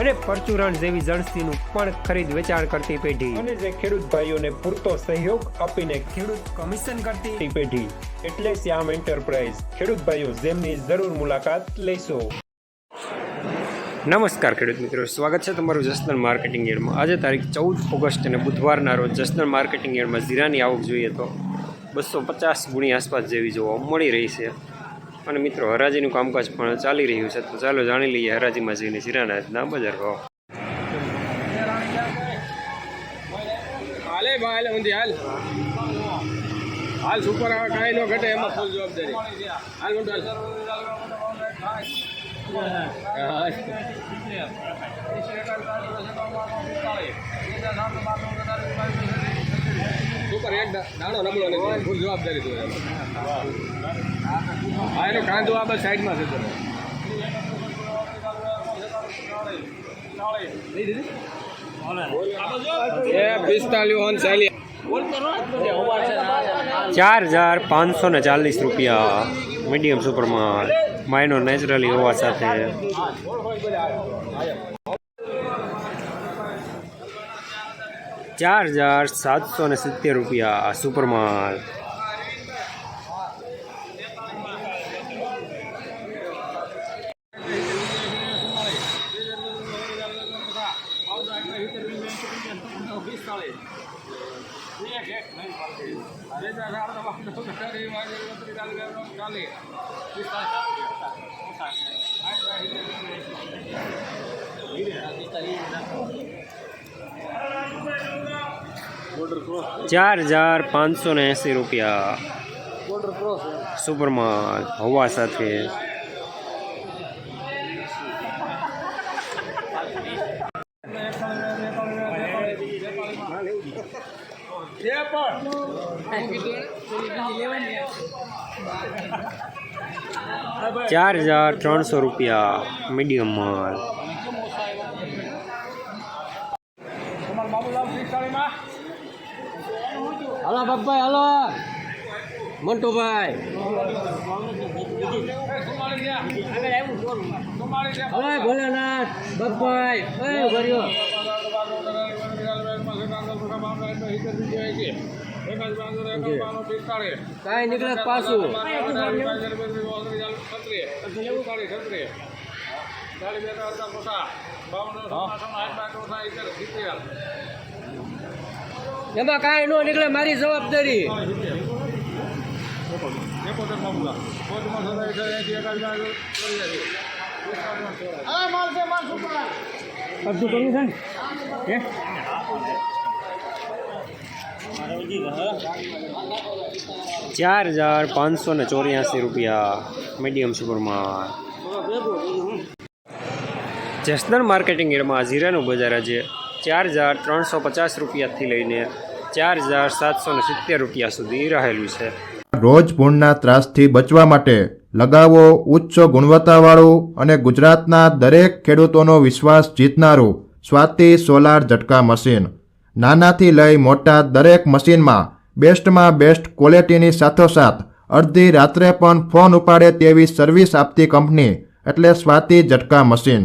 અને પરચુરણ જેવી જણસીનું પણ ખરીદ વેચાણ કરતી પેઢી. અને જે ખેડૂત ભાઈઓને પૂરતો સહયોગ આપીને ખેડૂત કમિશન કરતી પેઢી. એટલે શ્યામ એન્ટરપ્રાઇઝ. ખેડૂત ભાઈઓ જેમની જરૂર મુલાકાત લેશો. નમસ્કાર ખેડૂત મિત્રો. સ્વાગત છે તમારું જસનલ માર્કેટિંગ યાર્ડમાં આજે તારીખ ચૌદ ઓગસ્ટ અને બુધવારના રોજ જસનલ માર્કેટિંગ યાર્ડમાં જીરાની આવક જોઈએ તો બસો પચાસ ગુણી આસપાસ જેવી જોવા મળી રહી છે. અને મિત્રો હરાજીનું કામકાજ પણ ચાલી રહ્યું છે તો ચાલો જાણી લઈએ હરાજીમાં જઈને જીરાના આજના બજાર ભાવ. હાલે ભાઈ હાલે ઊંધી હાલ. હાલ સુપર આવે કાંઈ ન ઘટે એમાં ફૂલ જવાબદારી. હાલ હાલ. દાણો નબળો જવાબદારી સાઈડમાં છે ચાર હજાર પાંચસો ને ચાલીસ રૂપિયા મીડિયમ સુપરમાં માઇનો નેચરલી હોવા સાથે. ચાર હજાર સાતસો ને સિત્તેર રૂપિયા સુપરમાલ ચાર હજાર પાંચસો ને એંસી રૂપિયા સુપરમાલ હવા સાથે ચાર હજાર ત્રણસો રૂપિયા મીડિયમ માલ હલો બાપભાઈ હલો. મંટુભાઈ. હવે ભોલેનાથ બાપભાઈ. એ ભર્યો કાંઈ નીકળે પાછું? એમાં કાંઈ ન નીકળે મારી જવાબદારી. અડધું કર્યું છે ને? ચાર હજાર પાંચસો ને ચોર્યાસી રૂપિયા મીડિયમ સુપરમાં જસદણ માર્કેટિંગ એડમાં જીરાનું બજાર આજે ચાર હજાર ત્રણસો પચાસ રૂપિયાથી લઈને ચાર હજાર સાતસો સિત્તેર રૂપિયા સુધી રહેલું છે. રોજ પૂર્ણના ત્રાસથી બચવા માટે લગાવો ઉચ્ચ ગુણવત્તાવાળું અને ગુજરાતના દરેક ખેડૂતોનો વિશ્વાસ જીતનારું સ્વાતિ સોલાર ઝટકા મશીન. નાનાથી લઈ મોટા દરેક મશીનમાં બેસ્ટમાં બેસ્ટ ક્વોલિટીની સાથોસાથ અડધી રાત્રે પણ ફોન ઉપાડે તેવી સર્વિસ આપતી કંપની એટલે સ્વાતિ ઝટકા મશીન.